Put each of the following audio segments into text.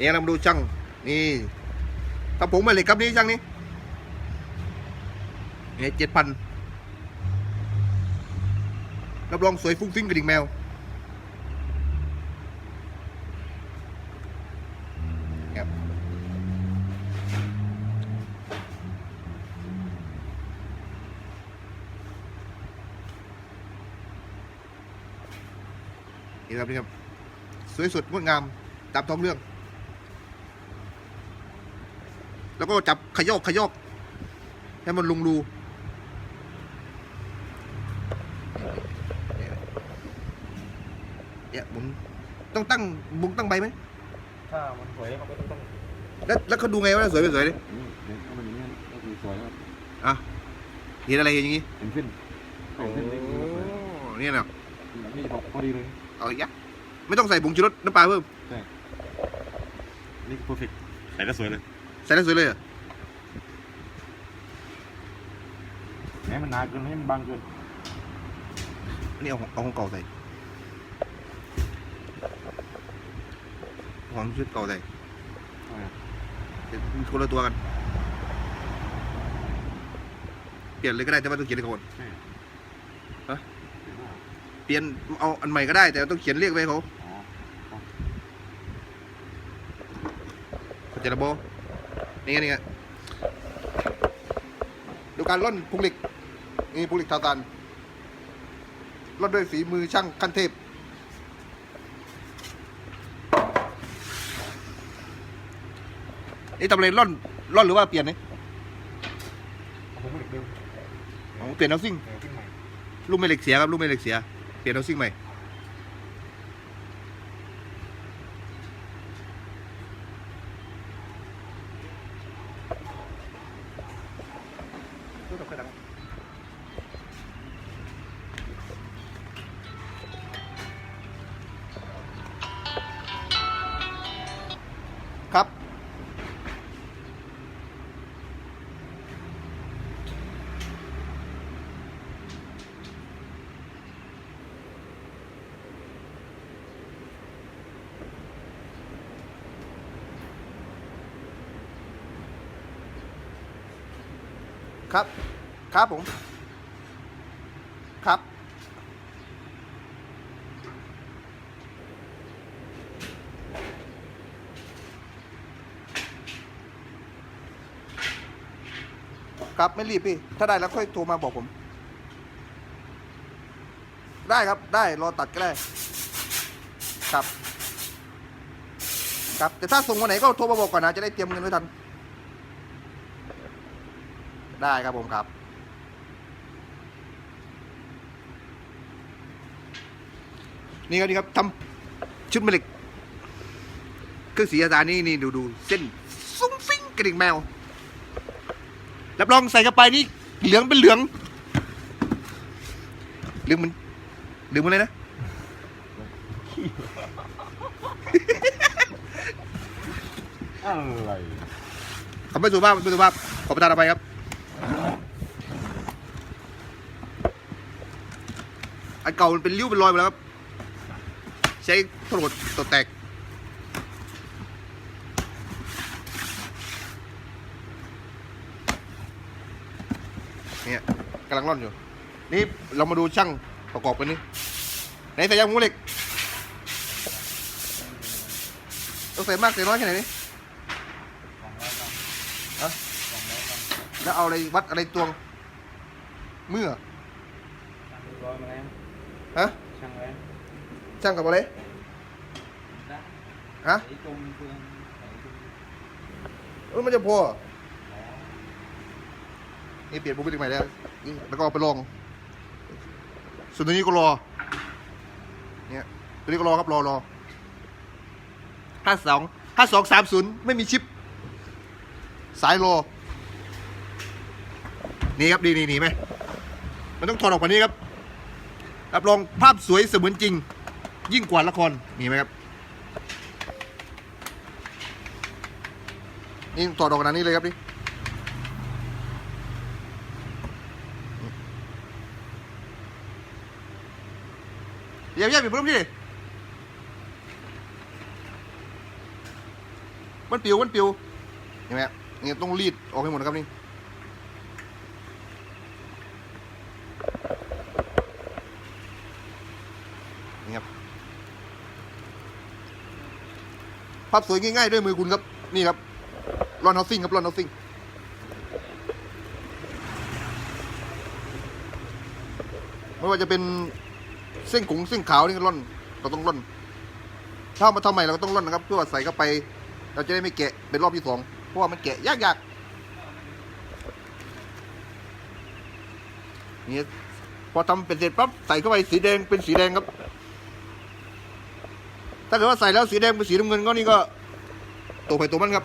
นี่เรามาดูช่างนี่ถ้าผมมาเหล็กครับนี่ช่างนี่นี่เจ็ดพันรับรองสวยฟุ้งฟิ้งกระดิ่งแมว ครับ นี่ครับนี่ครับ สวยสดงดงามตามท้องเรื่อง แล้วก็จับขยอกขยอกให้มันลงรูเนี่ยหมุนต้องตั้งบุงตั้งใบไหมถ้ามันสวยมันก็ต้องต้องแล้วแล้วเขาดูไงว่าสวยไม่สวยดินี่เดี๋ยวถ้ามันอย่างนี้ก็คือสวยครับอะเห็นอะไรอย่างงี้เป็นขึ้นโอ้เป็นขึ้นนี่คือสวยเนี่ยนะนี่พอพอดีเลยเอาอีกยะไม่ต้องใส่ผงชูรสน้ำปลาเพิ่มนี่คือ perfect ใส่แล้วสวยเลย ใส่แล้วสวยเลยเหรอแม้มันหนาเกินให้มันบางเกินอันนี้เอาของเอาของเก่าใส่เอาของชุดเก่าใส่เดี๋ยวมันคนละตัวกัน เปลี่ยนเลยก็ได้แต่ว่าต้องเขียนเลขก่อนเปลี่ยนเอาอันใหม่ก็ได้แต่ต้องเขียนเลขไว้ให้เขาอ๋อ เข้าใจระโบ นี่ไงนี่ไงดูการล่อนพุงเหล็กนี่พุงเหล็กทาตันล่อนด้วยฝีมือช่างขั้นเทพนี่ทำอะไรล่อนล่อนหรือว่าเปลี่ยนนี่เอาผมไม่เด็กเดิมอ๋อเปลี่ยนเอาซิ่ง เออขึ้นใหม่ ลูกไม่เหล็กเสียครับลูกไม่เหล็กเสีย เปลี่ยนเอาซิ่งใหม่ ครับ ครับผม ครับ ครับไม่รีบพี่ ถ้าได้แล้วค่อยโทรมาบอกผม ได้ครับ ได้รอตัดก็ได้ ครับ ครับ แต่ถ้าส่งวันไหนก็โทรมาบอกก่อนนะ จะได้เตรียมเงินไว้ทัน ได้ครับผมครับ นี่ครับนี่ครับทำชุดแม่เหล็กเครื่องสีอาจารย์นี่นี่ดูดูเส้นซุ้งฟิ้งกระดิ่งแมวรับรองใส่เข้าไปนี่เหลืองเป็นเหลืองเหลืองมันเหลืองมันเลยนะอะไรขอบไม่สุภาพไม่สุภาพขอประทานอภัยครับ อันเก่ามันเป็นริ้วเป็นรอยหมดแล้วครับ ใช้ถลดตดแตกเนี่ยกำลังร่อนอยู่ นี่เรามาดูช่างประกอบกันนี่ไหนใส่ยางหมูเหล็กต้องใส่มากใส่น้อยแค่ไหนนี่แล้วเอาอะไรวัดอะไรตวง เมื่อ ฮะช่างแล้วช่างกับอะไรได้ฮะไอ้ตรงเฟืองไอ้ตรงเออมันจะพอเหรอนี่เปลี่ยนปุ๊บไปถึงใหม่แล้วนี่แล้วก็เอาไปลอง ส่วนตัวนี้ก็รอ เนี่ย ตัวนี้ก็รอครับรอรอห้าสองห้าสองสามศูนย์ไม่มีชิป สายรอนี่ครับดีนี่นี่ไหมมันต้องถอดออกกว่านี้ครับ รับรองภาพสวยเสมือนจริง ยิ่งกว่าละครนี่ไหมครับนี่ถอดอกขนาดนี้เลยครับนี่เยี่ยมเยี่ยมอีกเพิ่มที่มันปิวมันปิวเห็นไหมครับนี่ต้องรีดออกให้หมดนะครับนี่ นี่ครับภาพสวยง่ายๆด้วยมือคุณครับ นี่ครับรอนเฮาซิ่งครับรอนเฮาซิ่งไม่ว่าจะเป็นเส้นขงเส้นขาวนี่ก็ร่อนเราต้องร่อนถ้ามาทำใหม่เราก็ต้องร่อนนะครับ เพื่อใส่เข้าไป เราจะได้ไม่แกะเป็นรอบที่สองเพราะว่ามันแกะยากๆนี่พอทำเป็นเสร็จปั๊บใส่เข้าไปสีแดงเป็นสีแดงครับ ถ้าเกิดว่าใส่แล้วสีแดงเป็นสีน้ำเงินก็นี่ก็ตัวไปตัวมันครับ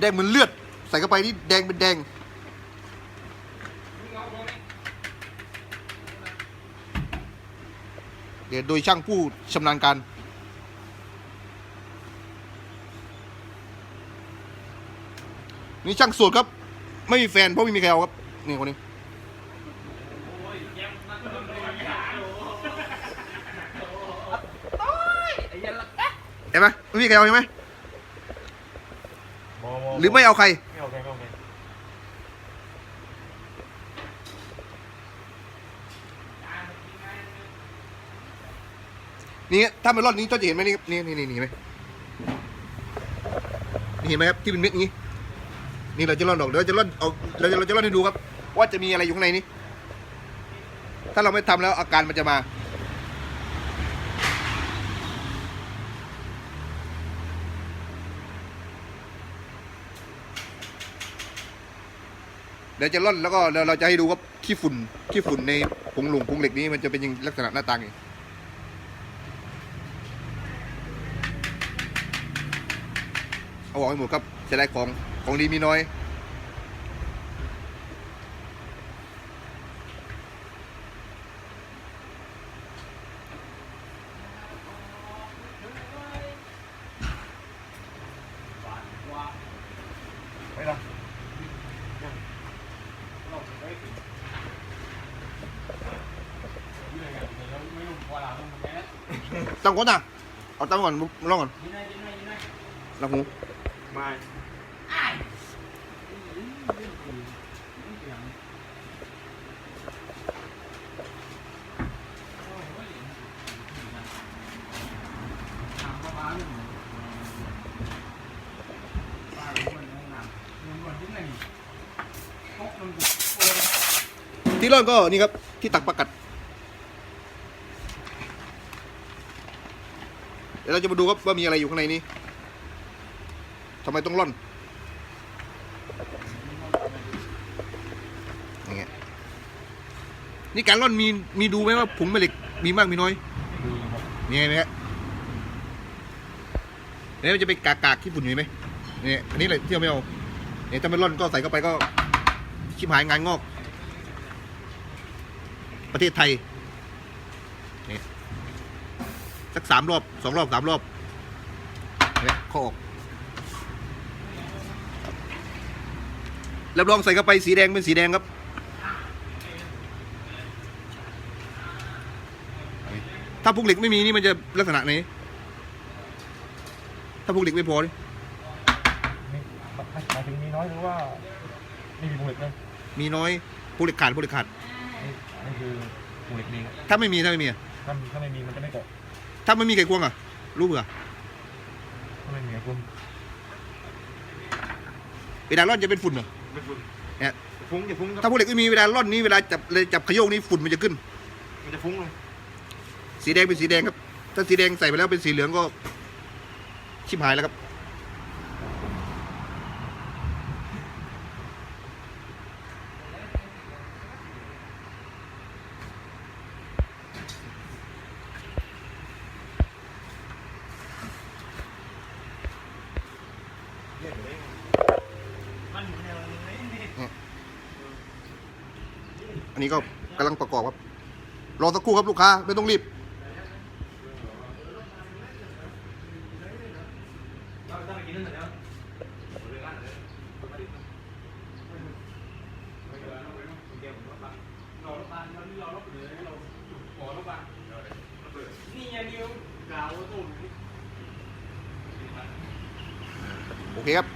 แดงเหมือนเลือด ใส่เข้าไปนี่แดงเป็นแดงเดี๋ยวโดยช่างผู้ชำนาญการ นี่ช่างสูตรครับ ไม่มีแฟนเพราะไม่มีใครเอาครับ นี่คนนี้เห็นไหมไม่มีใครเอาใช่ไหมหรือไม่เอาใครไม่โอเคไม่โอเคนี่ถ้ามันรอดนี้เจ้าจะเห็นไหมนี่นี่นี่นี่นี่เห็นไหมนี่เห็นไหมครับที่เป็นเม็ดนี้ นี่เราจะร่อนออกเดี๋ยวเราจะร่อนออกเราจะเราจะร่อนให้ดูครับ ว่าจะมีอะไรอยู่ข้างในนี้ ถ้าเราไม่ทำแล้วอาการมันจะมา เดี๋ยวจะร่อนแล้วก็เราเราจะให้ดูว่าขี้ฝุ่นขี้ฝุ่นในผงหลงผงเหล็กนี้มันจะเป็นยังลักษณะหน้าตาไงเอาออกให้หมดครับเสียดายของ ของดีมีน้อยไม่ละตั้งก่อนนะเอาตั้งก่อนลองก่อนลองหู ไม่ ที่ร่อนก็นี่ครับ ที่ตักประกัด เดี๋ยวเราจะมาดูครับว่ามีอะไรอยู่ข้างในนี้ทำไมต้องร่อนอย่างเงี้ย นี่การร่อนมีมีดูไหมว่าผงแม่เหล็กมีมากมีน้อยดูครับนี่ไงไหมฮะเนี่ยมันจะไปกากากๆขี้ฝุ่นอยู่ไหมเนี่ยอันนี้เลยเที่เราไม่เอาเนี่ยถ้าไม่ร่อนก็ใส่เข้าไปก็ชิบหายงานงอก ประเทศไทยเนี่ยสักสามรอบสองรอบสามรอบเนี่ยข้อออกรับรองใส่เข้าไปสีแดงเป็นสีแดงครับ ถ้าพวกเหล็กไม่มีนี่มันจะลักษณะไหนถ้าพวกเหล็กไม่พอนี่นี่หมายถึงมีน้อยหรือว่าไม่มีบุเหล็กเลยมีน้อยพวกเหล็กขาดพวกเหล็กขาดนี่นี่คือบุเหล็กนี่ครับถ้าไม่มีถ้าไม่มีอะถ้าถ้าไม่มีมันจะไม่เกาะถ้าไม่มีไก่ควงอะ รู้เบื่อถ้าไม่มีอะคุณเวลาร่อนจะเป็นฝุ่นเหรอไม่ฟุ้งเนี่ยฟุ้งจะฟุ้งถ้าพวกเหล็กไม่มีเวลาร่อนนี้เวลาจับเลยจับขยโยกนี่ฝุ่นมันจะขึ้น มันจะฟุ้งเลย สีแดงเป็นสีแดงครับ ถ้าสีแดงใส่ไปแล้วเป็นสีเหลืองก็ชิบหายแล้วครับ อันนี้ก็กำลังประกอบครับ รอสักครู่ครับลูกค้า ไม่ต้องรีบ โอเคครับ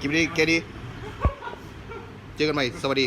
คลิปนี้แค่นี้เจอกันใหม่ สวัสดี